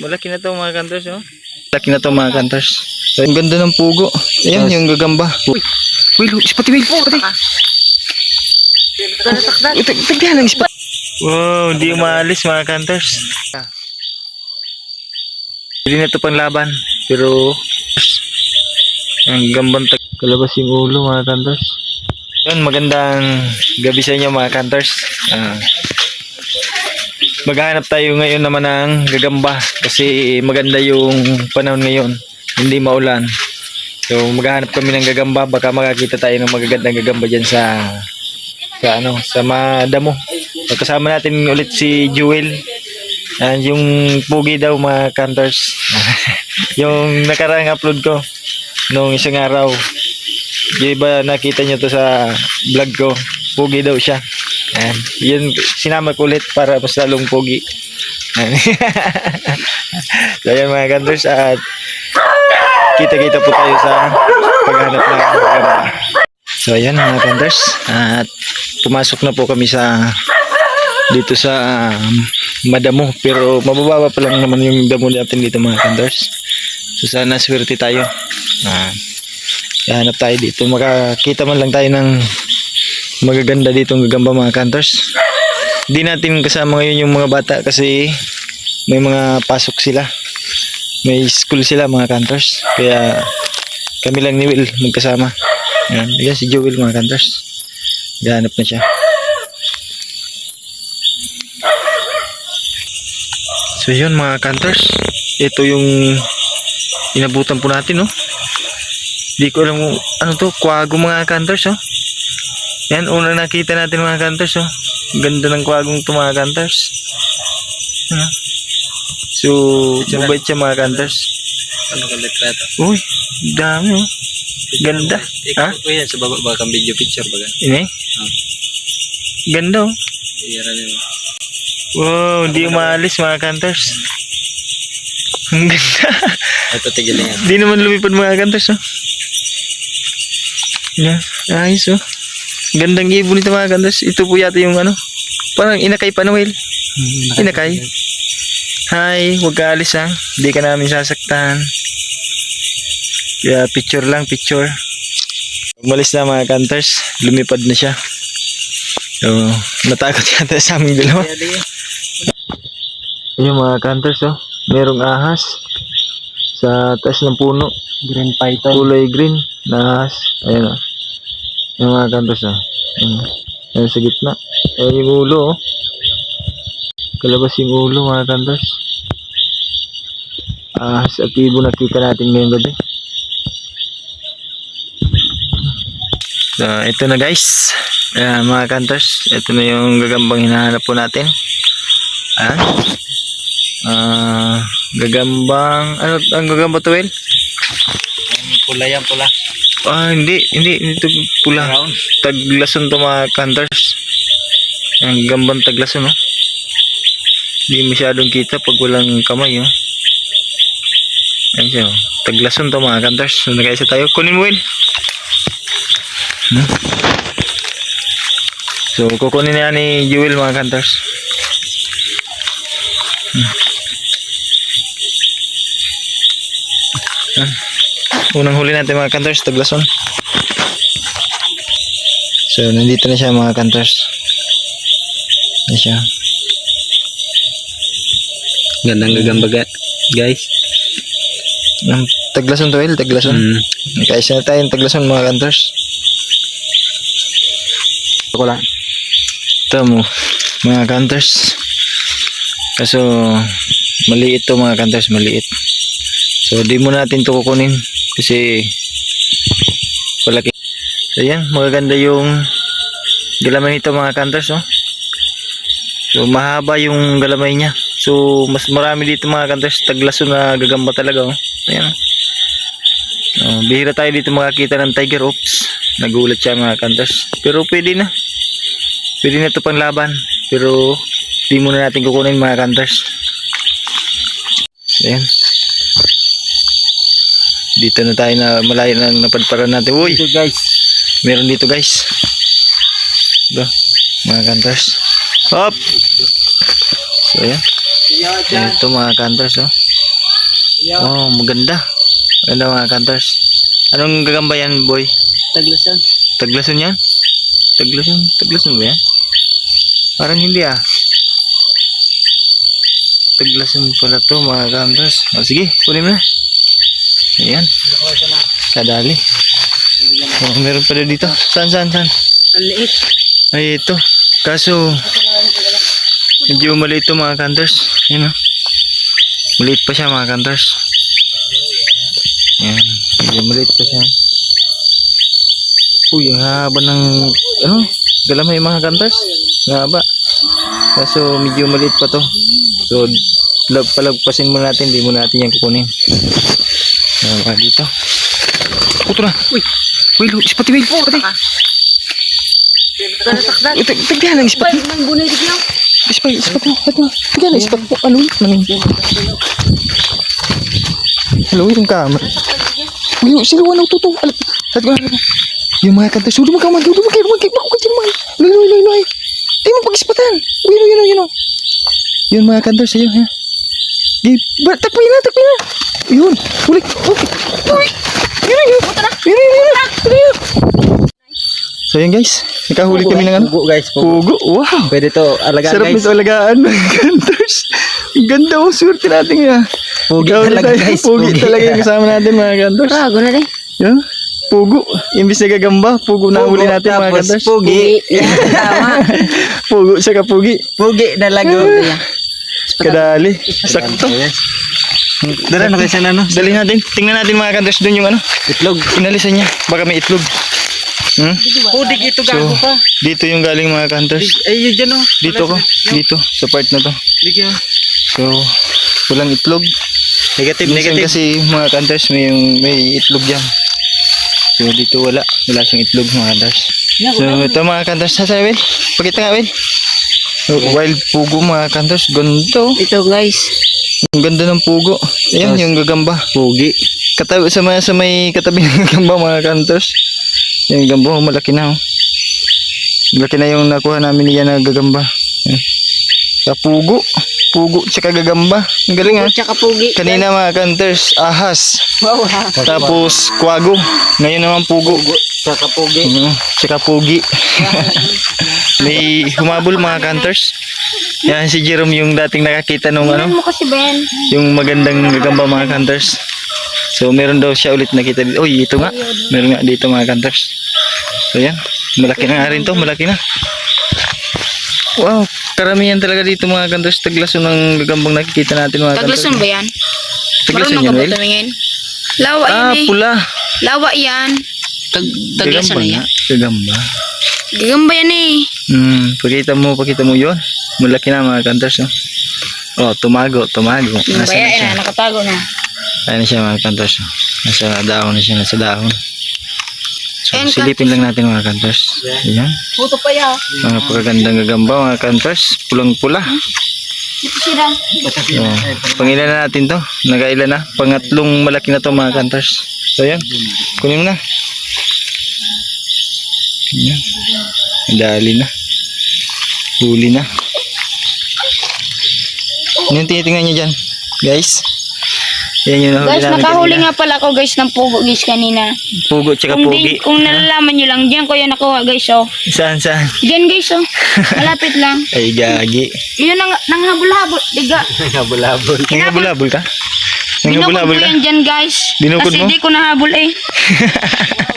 Malaki na to mga kantors, oh. Malaki na to mga kantors. Ang ganda ng pugo. Ayan, yung gagamba. Will, spot Will. Pati. Ito, tignan ang spot. Wow, hindi umalis mga kantors. Hindi na to panlaban. Pero, ang gambang tag kalabas yung ulo mga kantors. Yun, magandang gabi sa inyo mga kantors. Ah, maghahanap tayo ngayon naman ng gagamba kasi maganda yung panahon ngayon. Hindi maulan. So maghahanap kami ng gagamba baka makakita tayo ng magagandang gagamba diyan sa sa ano, sa madamo. So, kasama natin ulit si Jewel. And yung pugi daw mga kantors. yung nakarang upload ko nung isang araw. Di ba nakita nyo to sa vlog ko? Pugi daw siya. Ayan. Yun, sinama ko ulit para mas lalong. Ayan. so, ayan mga kantors. At kita-kita po tayo sa paghanap ng gamba. So, ayan mga kantors. At pumasok na po kami sa dito sa um, madamo. Pero mabababa pa lang naman yung damo natin dito mga kantors. So, sana swerte tayo. Ah, Hanap tayo dito. Makakita man lang tayo ng magaganda dito ng gagamba mga kantors. Hindi natin kasama ngayon yung mga bata kasi may mga pasok sila. May school sila mga kantors. Kaya kami lang ni Will magkasama. Yan, yan si Joel mga kantors. Gahanap na siya. So yun mga kantors. Ito yung inabutan po natin no. Di ko alam kung ano to, kwago mga kantors oh. Yan, una nakita natin mga kantors oh. Ganda ng kwagong to mga kantors. Ano? So, mabait siya mga kantors. Ano ka litrato? Uy, dami oh. Ganda. Ha? Ikaw, kuya, sa baba ba kang video picture ba? Ini? Ganda oh. Iyara nyo. Wow, hindi umalis mga kantors. Ang ganda. Ito tigil yan. Di naman lumipad mga kantors oh. Yan, ayos oh. Gandang ibon nito mga kantors. Ito po yata yung ano. Parang inakay pa Noel. Inakay. Hi, huwag ka alis ha. Hindi ka namin sasaktan. Kaya picture lang, picture. Umalis na mga kantors. Lumipad na siya. So, natakot yata sa aming dalawa. Yung mga kantors oh. Merong ahas. Sa taas ng puno. Green python. Kulay green na ahas. Ayan oh. Yung mga kantors oh. Ayan. Ayan sa gitna. Ayan yung ulo oh. Kalabas yung ulo mga kantors. Ahas at ibon nakita natin ngayong gabi. So, ito na guys. Ayan, mga kantors. Ito na yung gagambang hinahanap po natin. Ah. Ah, gagambang ano ang gagamba to, Will? Pula yan, pula. Ah, hindi, hindi, hindi pula. Taglason to mga kantors. Ang gambang taglason, no? Hindi masyadong kita pag walang kamay, oh. Ayan siya, oh. Taglason to mga kantors. So, nakaisa tayo. Kunin mo, Will. Hmm? So, kukunin na ni Jewel mga kantors. Hmm. Ah. Unang huli natin mga kantors, taglason. So, nandito na siya mga kantors. Ayan siya. Gandang gagamba guys. Ang taglason to, Will, taglason. Mm. Nakaisa na tayong taglason mga kantors. Ako lang. Ito mo, mga kantors. Kaso, maliit to mga kantors, maliit. So, di mo natin to kukunin. Kasi, palaki. So, yan, magaganda yung galamay nito mga kantors, oh. So, mahaba yung galamay niya. So, mas marami dito mga kantors, taglaso na gagamba talaga, oh. Ayan, oh. Oh, bihira tayo dito makakita ng tiger ops. Nagulat siya mga kantors. Pero pwede na. Pwede na ito pang laban. Pero di muna natin kukunin mga kantors. Ayan. Dito na tayo na malayo na napadparan natin. Uy! Ito guys. Meron dito guys. Ito. Mga kantors. Hop! So ayan. Ito mga kanters oh. Oh, maganda. Maganda mga kanters. Anong gagamba yan, boy? Taglasan. Taglason yan? Taglason? Taglason ba yan? Parang hindi ah. Taglason pala to mga kanters. O sige, kunin mo na. Ayan. Kadali. Oh, meron pala dito. Saan, saan, saan? Ang liit. Ay, ito. Kaso, medyo maliit to mga kanters. Ayan oh. Maliit pa siya mga kanters. Ayan. Medyo maliit pa siya. Uy, ang haba ng, ano, galamay mga kanters. Ang haba. Kaso, medyo maliit pa to. So, lag, palagpasin mo natin, hindi mo natin yan kukunin. Ayan, mga dito. Puto na. Uy, uy, lo, ispat, Will. Ispat, Takdak. Ito, tignan ang ispat. Nang bunay bigla. Ispat, ispat mo. Ito, tignan ang ispat mo. Ano, maning. Hello, yung kama. Uy, siluan ang tuto. Alam, lahat ko na. Yung mga kanta, sudo magkaman, sudo magkaman, magkaman, magkaman, magkaman. Loy, loy, loy, loy. Di mo pag-ispatan. Uy, yun, yun, yun. Yun mga kanta sa'yo, ha? Di, ba, takpay na, takpay na. Yun, ulit. Okay. Uy, yun, yun, yun. Yun, yun, yun. Yun, yun. So yun guys, nakahuli kami ng ano? Pugo guys. Pugo. Pugo. Wow. Pwede to alagaan Sarap guys. nito alagaan ganders. Ganda ang swerte natin nga. Pugi Ikaw talaga, tayo, guys. Pugi, Pugi. talaga yung kasama natin mga ganders. Bago na rin. Yan. Pugo. Imbis na gagamba, pugo na huli natin mga tapos ganders. Pugi. Yan, tama. Pugo sa kapugi. Pugi na lago. Kadali. Sakto. Dala na kayo sa ano? Dali natin. Tingnan natin mga ganders doon yung ano. Itlog. Inalisan niya. Baka may itlog. Hmm? Pudig ito So, gago pa. dito yung galing mga ganders. Ay, yun dyan oh. Dito ko. Dito. Sa part na to. Dito. So, walang itlog. Negative, Minsan negative. kasi mga kanters may, may itlog dyan. So dito wala. Wala siyang itlog mga kanters. So ito mga kanters. Sasa Will? Pakita nga Will. So, wild pugo mga kanters. Ganda oh. Ito guys. Ang ganda ng pugo. Ayan yung gagamba. Pugi. Katabi, sa, may, sa may katabi ng gagamba mga kanters. Yung gagamba oh, malaki na oh. Malaki na yung nakuha namin niya na gagamba. Sa pugo. Pugo tsaka gagamba. Ang galing ah. Tsaka pugi. Kanina mga kanters, ahas. Wow ha. Tapos kwago. Ngayon naman pugo. Tsaka pugi. Mm, tsaka pugi. May humabol mga kanters. Yan si Jerome yung dating nakakita nung ano, mo kasi Ben. yung magandang gagamba mga kanters. So meron daw siya ulit nakita dito. Uy, ito nga. Meron nga dito mga kanters. So yan. Malaki na nga rin to. Malaki na. Wow. Karamihan talaga dito mga kanters. Taglason ng gagambang nakikita natin mga kanters. Tagluson ba yan? Taglason Marunong yan, ka ba tumingin? Lawa Ah, yan eh. pula. Lawa yan. Tag taglason na yan. Gagamba. Gagamba yan eh. Hmm, pakita mo, pakita mo yon. Malaki na mga kanters, no? Oh, tumago, tumago. Nasa baya na siya? yan, nakatago na. Ayan na siya mga kanters. no? Nasa dahon na siya, nasa dahon. So, silipin lang natin mga kanters. Ayan. Puto pa yan. Mga pagagandang gagamba mga kanters. Pulang-pula. Ito sila. Oh, pangilan na natin to. Nagailan na. Pangatlong malaki na to mga kanters. So, ayan. Kunin mo na. Ayan. Dali na. Huli na. Ano yung tinitingnan niyo dyan? Guys. Yan yung nahuli Guys, namin nakahuli kanina. nga pala ako guys ng pugo guys kanina. Pugo tsaka Kung, pugi. di, kung nalalaman nyo lang, diyan ko yan nakuha guys oh. Saan saan? Diyan guys oh. Malapit lang. Ay gagi. Yun ang nanghabol-habol. Diga. Habol-habol. Nanghabol-habol ka? Binukod ko ka? yan dyan guys. Binukod Kasi mo? di ko nahabol eh.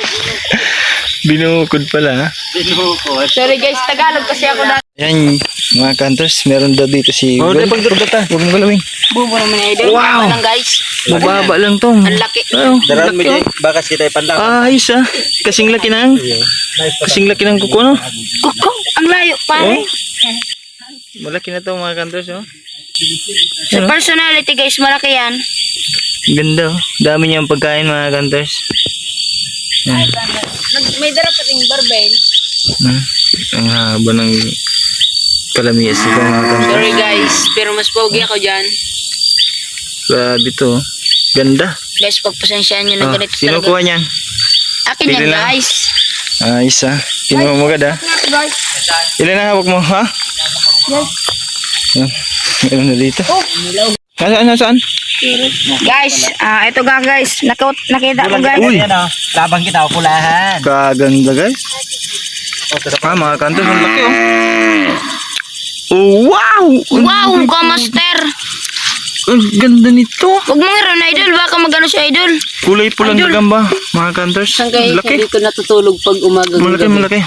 Binukod pala ha? Binukod. Sorry guys, Tagalog kasi ako dati. Yan mga kanters. Meron daw dito si... Oh, di pagdurog ka. Huwag mo galawin. Bubo naman na idol. Wow! Lang guys. Mababa lang to. Ang laki. Oh, Daran mo dyan. oh. Bakas kita ipandang. Ah, ayos ah. Kasing laki ng... Kasing laki ng kuko, no? Kuko, ang layo pare. Malaki na to mga kanters, oh. Sa personality guys, malaki yan. Ganda, oh. Dami niyang pagkain mga Nag- May dara pa ting barbell. Hmm. Ang haba ng kalamias nito mga kanters. Sorry guys, pero mas pogi ako dyan. Grabe to, oh. Ganda. Guys, pagpasensyaan nyo na Oh, ganito sino talaga. kuha niyan? Akin Pili yan lang. guys. Ah, isa. Kinuha mo ah. Guys, Ilan na hawak mo, ha? guys. Yan. Meron na dito. Nasaan, nasaan? Guys, ah ito ga guys. Nakita, nakita ko guys. Uy. Labang kita o pulahan. Kaganda guys. Ah, mga kantos, ang laki oh. Oh, wow! Wow, ka master. Ang ganda nito. Huwag mong iron idol, baka magano si idol. Kulay pulang Idol. gagamba, mga kantors. Saan kayo Laki. dito natutulog pag umaga? Malaki, malaki.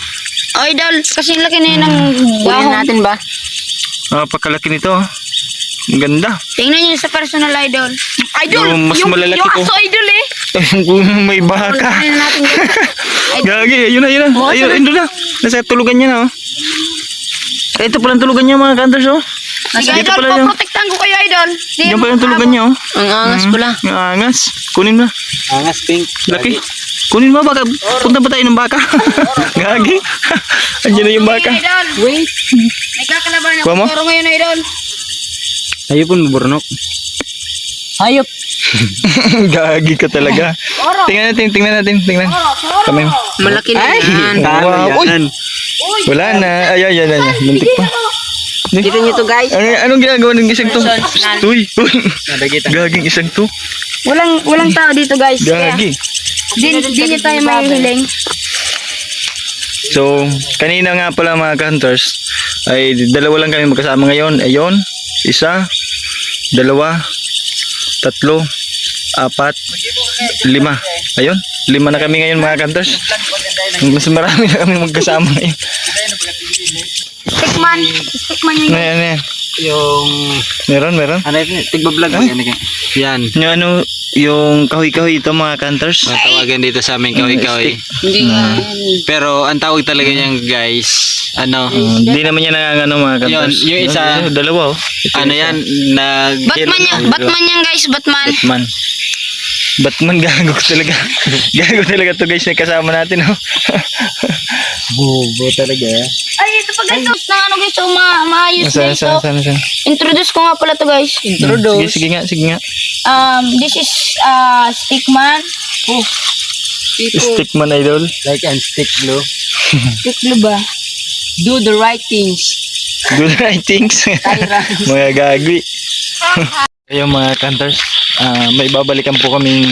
Oh, idol, kasi laki na yun ng Kunin dahon. natin ba? Ah, pagkalaki nito. oh. Ang ganda. Tingnan niyo sa personal idol. Idol, Yung mas malalaki yung ko. aso idol eh. May baka. Gagi, ayun na, ayun na. Oo, Ayun, ayun na. Nasa tulugan niya na, oh. Eh, ito palang tulugan niya, mga kantors, oh. Sige Dito idol, pala yung, poprotektahan ko kayo idol. Di yan palang tulugan niya, oh. Ang angas pala. Ang angas. Kunin mo. Angas pink. Laki. Kunin mo, baka punta pa tayo ng baka. Gagi. Andiyan na yung baka. Idol, Wait. may kakalaban Kuha mo? ako toro ngayon idol. Ayaw po maburnok. Hayop. Gagi ka talaga. Tingnan natin, tingnan natin, tingnan. Kami. Malaki na yan. Wow. Uy! Wala na. Ay, ay, ay, ay. Muntik pa. Kita nyo to guys. Ano, anong ginagawa ng isang to? Person, Uy, uy. Nadagitan. Gaging isang to. Walang walang tao dito guys. Gagi. di, di niyo tayo mahihiling. So, kanina nga pala mga hunters, ay dalawa lang kami magkasama ngayon. Ayun, isa, dalawa, tatlo, apat, lima. Ayun, lima na kami ngayon mga hunters. Mas marami na kami magkasama ngayon. Stickman, stickman yun. Ano yan, ano yan? Yung... Meron, meron. Ano yun? Tigbablog ba yan? Yan. Yung ano, yung kahoy-kahoy ito mga hunters. Ang tawagan dito sa amin kahoy-kahoy. Hindi nga. Pero ang tawag talaga niyan guys, ano, Uh, Hindi naman yan nangangano mga hunters. Yun, yung isa- Yun, dalawa oh. Ito ano yan, nag... Batman yan, Batman yan guys, Batman. Batman. Batman gago ko talaga. gago talaga to guys na kasama natin oh. Bobo talaga. Ay, ito pa guys, tapos ng ano guys, so ma maayos Saan, guys. saan, So, saan, saan? introduce ko nga pala to guys. Sige, sige nga, sige nga. Um, this is uh, Stickman. Stickman idol. Like and stick glue. Sticklo ba? Do the right things. Good writings. mga gagwi. Ayun mga kanters, ah, may babalikan po kaming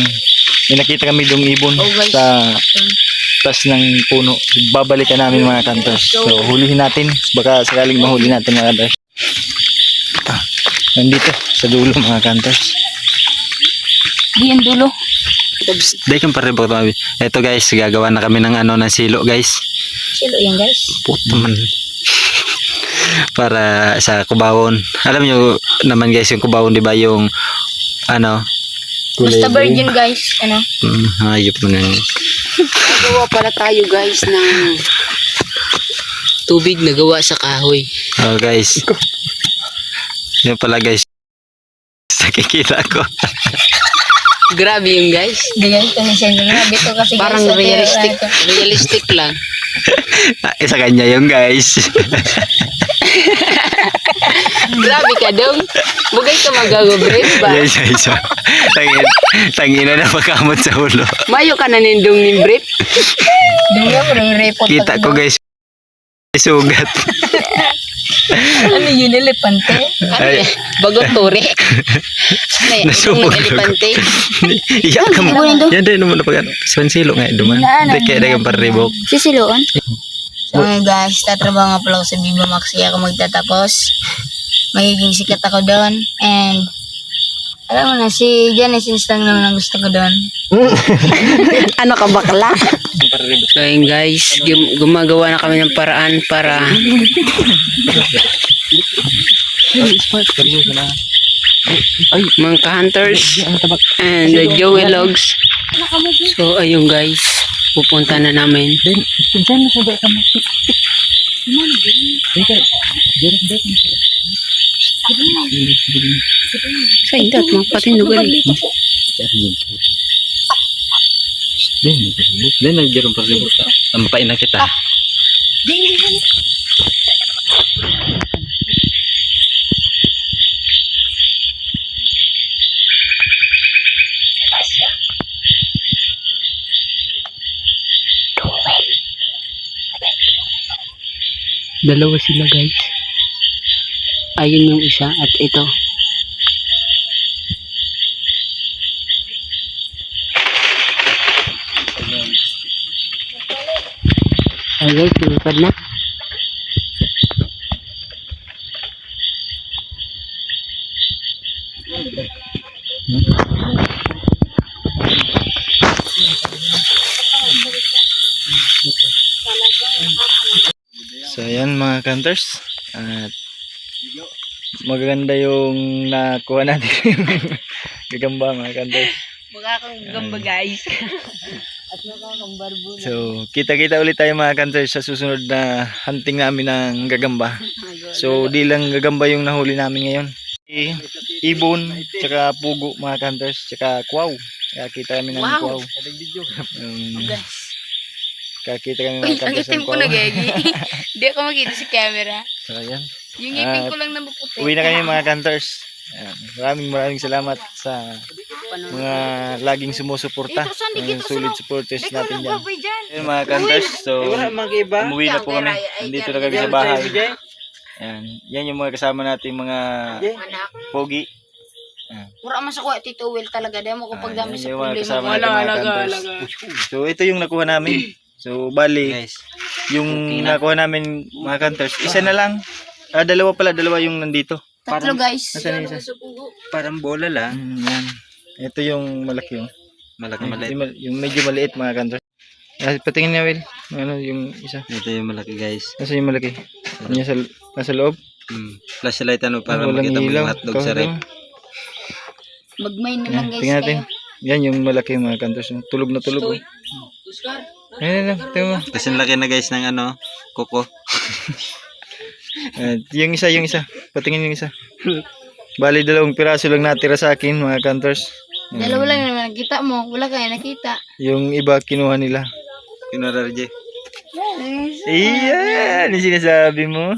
may nakita kami dong ibon Oh, guys. sa tas ng puno. Babalikan namin mga kanters. So hulihin natin. Baka sakaling mahuli natin mga kanters. Ah, nandito sa dulo mga kanters. Di yung dulo. Dahil kang pare ba Ito guys, gagawa na kami ng ano ng silo guys. Silo yan guys. Puto man. Para sa kubawon. Alam niyo naman guys, yung kubawon 'di ba yung ano, Basta virgin guys. Ano? mm, hayop na yun. Nagawa pala tayo guys ng tubig na gawa sa kahoy. Oh guys. Yun pala guys. Nakikita ko. Grabe yung guys. Ganyan ni Sendo na. Dito kasi Parang guys. realistic. Realistic lang. Isa kanya yung guys. Grabe ka dong. Bugay ka magago-brave ba? Yes, yes. Tangin, tangina na pagkamot sa ulo. Mayo ka na nindong ni brief. Parang report. Kita ko guys. Sugat. Ano yun, elepante? Ano Ay. yan? Bagot tore. Ano yan? Nasubog Yung elepante. Iyak ka mo. Yan din naman na pag ano. Silo nga duman. Na, ano, kaya dagang paribok. Sisiloon? So ngayon guys, tatrabaho nga pala ako sa Viva Max kaya ako magtatapos. Magiging sikat ako doon. And alam mo na, si Janice lang naman ang gusto ko doon. ano ka bakla? So yun guys, gum- gumagawa na kami ng paraan para mga ka-hunters and the Joey Logs. So ayun guys, pupunta na namin. Sa indot, mga patinugan. Din, din nagdiron paribok. Tampain na kita. Dalawa sila guys. Ayun yung isa at ito. Ay guys, lumipad na. Ayan mga kanters. At magaganda yung nakuha natin gagamba mga kanters. Mukha kang gamba guys. At mukha kang barbo. So kita-kita ulit tayo mga kanters sa susunod na hunting namin ng gagamba. So di lang gagamba yung nahuli namin ngayon. I- Ibon, tsaka pugo mga kanters, tsaka kwaw. Kaya kita kami ng Wow. kwaw. Um, Guys. Kakita kami mga ang itim ng ko na gagi. Hindi ako makita sa camera. So ayan. Yung ngipin At ko lang na maputi. Uwi na kami mga kanters. Ayan. Maraming maraming salamat sa mga laging sumusuporta. Mga solid supporters natin dyan. Ayan mga kanters. So, umuwi na po kami. Nandito na kami sa bahay. Ayan. Yan yung mga kasama nating mga Anak. pogi. Mura man sa kuha, Tito Will talaga. Dahil mo kapag Ayan, dami sa yung mga problema. kasama natin mga kanters. So, ito yung nakuha namin. So, bali, Guys, yung nakuha namin mga kanters, isa na lang. Ah, dalawa pala, dalawa yung nandito. Tatlo guys. Nasaan yung isa? parang bola lang. Mm, yan. Ito yung malaki yung. Malaki maliit. Yung, mal- yung medyo maliit mga kantos. Ah, patingin niya, Will. Ano yung isa? Ito yung malaki guys. Nasa yung malaki? Ano sa, nasa loob? Hmm. Flashlight ano para walang makita mo ilaw. yung hotdog sa rep. Magmain na lang guys tingnan natin. kayo. Yan yung malaki mga kantos. Tulog na tulog. oh. Ayan na, tingnan mo. Kasi laki na guys ng ano, kuko. Ah, yung isa, yung isa. Patingin yung isa. Bali, dalawang piraso lang natira sa akin mga kantos. Dalawa lang naman nakita mo. Wala kayo nakita. Yung iba kinuha nila. Kinuha RJ. Iyan! Yung sinasabi mo.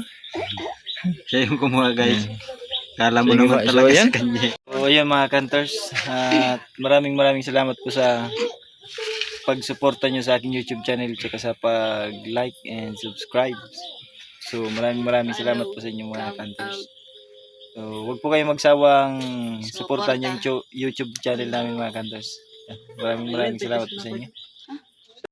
Siya yung kumuha guys. Kala mo naman so talaga yan? sa kanya. So ayan mga kanters, at maraming maraming salamat po sa pagsuporta nyo sa aking YouTube channel tsaka sa pag-like and subscribe. So maraming maraming salamat po sa inyo mga kanters. So wag po kayong magsawang suportahan yung YouTube channel namin mga kanters. Maraming maraming salamat po sa inyo.